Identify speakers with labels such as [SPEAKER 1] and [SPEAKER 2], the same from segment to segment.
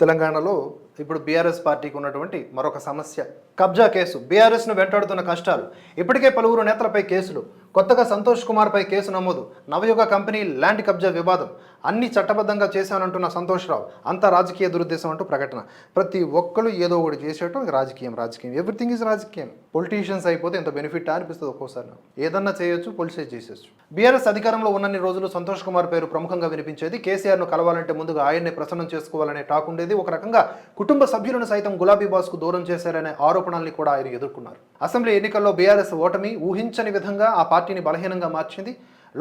[SPEAKER 1] తెలంగాణలో ఇప్పుడు బీఆర్ఎస్ పార్టీకి ఉన్నటువంటి మరొక సమస్య. కబ్జా కేసు. బీఆర్ఎస్ను వెంటాడుతున్న కష్టాలు. ఇప్పటికే పలువురు నేతలపై కేసులు. కొత్తగా సంతోష్ కుమార్పై కేసు నమోదు. నవయుగ కంపెనీ ల్యాండ్ కబ్జా వివాదం. అన్ని చట్టబద్ధంగా చేశానంటున్న సంతోష్ రావు అంతా రాజకీయ దురుద్దేశం అంటూ ప్రకటన. ప్రతి ఒక్కరు ఏదో ఒకటి చేసేటం రాజకీయం రాజకీయం. ఎవ్రీథింగ్ ఇస్ రాజకీయం. పొలిటీషియన్స్ అయిపోతే ఎంత బెనిఫిట్ అనిపిస్తుంది ఒక్కోసారి ఏదన్నా చేయొచ్చు పొలిసైజ్ చేసేచ్చు బీఆర్ఎస్ అధికారంలో ఉన్నన్ని రోజులు సంతోష్ కుమార్ పేరు ప్రముఖంగా వినిపించేది. కేసీఆర్ను కలవాలంటే ముందుగా ఆయన్నే ప్రసన్నం చేసుకోవాలనే టాక్ ఉండేది. ఒక రకంగా కుటుంబ సభ్యులను సైతం గులాబీ బాస్కు దూరం చేశారనే ఆరోపణల్ని కూడా ఆయన ఎదుర్కొన్నారు. అసెంబ్లీ ఎన్నికల్లో బీఆర్ఎస్ ఓటమి ఊహించని విధంగా ఆ పార్టీని బలహీనంగా మార్చింది.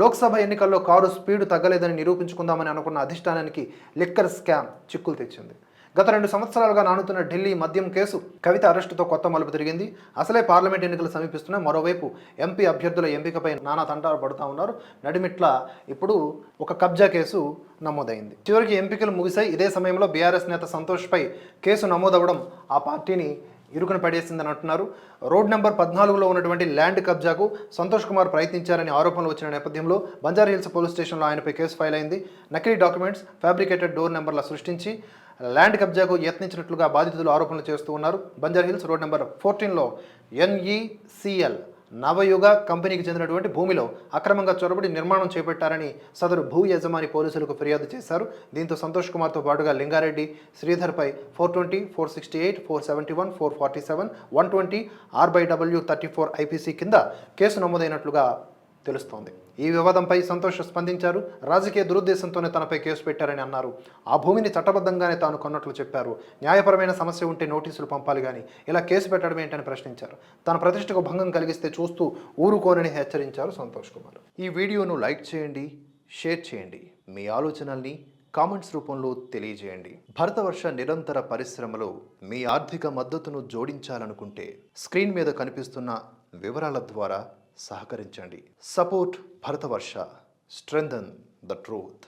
[SPEAKER 1] లోక్సభ ఎన్నికల్లో కారు స్పీడ్ తగ్గలేదని నిరూపించుకుందామని అనుకున్న అధిష్టానానికి లిక్కర్ స్కామ్ చిక్కులు తెచ్చింది. గత రెండు సంవత్సరాలుగా నానుతున్న ఢిల్లీ మద్యం కేసు కవిత అరెస్టుతో కొత్త మలుపు తిరిగింది. అసలే పార్లమెంట్ ఎన్నికలు సమీపిస్తున్నాయి మరోవైపు ఎంపీ అభ్యర్థుల ఎంపికపై నానా తంటాలు పడుతూ ఉన్నారు. నడిమిట్ల ఇప్పుడు ఒక కబ్జా కేసు నమోదైంది. చివరికి ఎంపికలు ముగిశాయి. ఇదే సమయంలో బీఆర్ఎస్ నేత సంతోష్పై కేసు నమోదవడం ఆ పార్టీని ఇరుకున పడేసిందని అంటున్నారు. రోడ్ నెంబర్ పద్నాలుగులో ఉన్నటువంటి ల్యాండ్ కబ్జాకు సంతోష్ కుమార్ ప్రయత్నించారని ఆరోపణలు వచ్చిన నేపథ్యంలో బంజారా హిల్స్ పోలీస్ స్టేషన్లో ఆయనపై కేసు ఫైల్ అయింది నకిలీ డాక్యుమెంట్స్ ఫ్యాబ్రికేటెడ్ డోర్ నెంబర్ల సృష్టించి ల్యాండ్ కబ్జాకు యత్నించినట్లుగా బాధితులు ఆరోపణలు చేస్తూ ఉన్నారు. బంజారా హిల్స్ రోడ్ నెంబర్ ఫోర్టీన్లో ఎన్ఈసిఎల్ నవయుగ కంపెనీకి చెందినటువంటి భూమిలో అక్రమంగా చొరబడి నిర్మాణం చేపట్టారని సదరు భూ యజమాని పోలీసులకు ఫిర్యాదు చేశారు. దీంతో సంతోష్ కుమార్తో పాటుగా Lingareddy శ్రీధర్పై four twenty four sixty eight four seventy one four forty seven one twenty R by W thirty four IPC కింద కేసు నమోదైనట్లుగా తెలుస్తోంది. ఈ వివాదంపై సంతోష్ స్పందించారు. రాజకీయ దురుద్దేశంతోనే తనపై కేసు పెట్టారని అన్నారు. ఆ భూమిని చట్టబద్ధంగానే తాను కొన్నట్లు చెప్పారు. న్యాయపరమైన సమస్య ఉంటే నోటీసులు పంపాలి కానీ ఇలా కేసు పెట్టడం ఏంటని ప్రశ్నించారు. తన ప్రతిష్టకు భంగం కలిగిస్తే చూస్తూ ఊరుకోనని హెచ్చరించారు సంతోష్ కుమార్. ఈ వీడియోను లైక్ చేయండి షేర్ చేయండి. మీ ఆలోచనల్ని కామెంట్స్ రూపంలో తెలియజేయండి. భరతవర్ష నిరంతర పరిశ్రమలో మీ ఆర్థిక మద్దతును జోడించాలనుకుంటే స్క్రీన్ మీద కనిపిస్తున్న వివరాల ద్వారా సహకరించండి. Support Bharatavarsha. Strengthen the truth.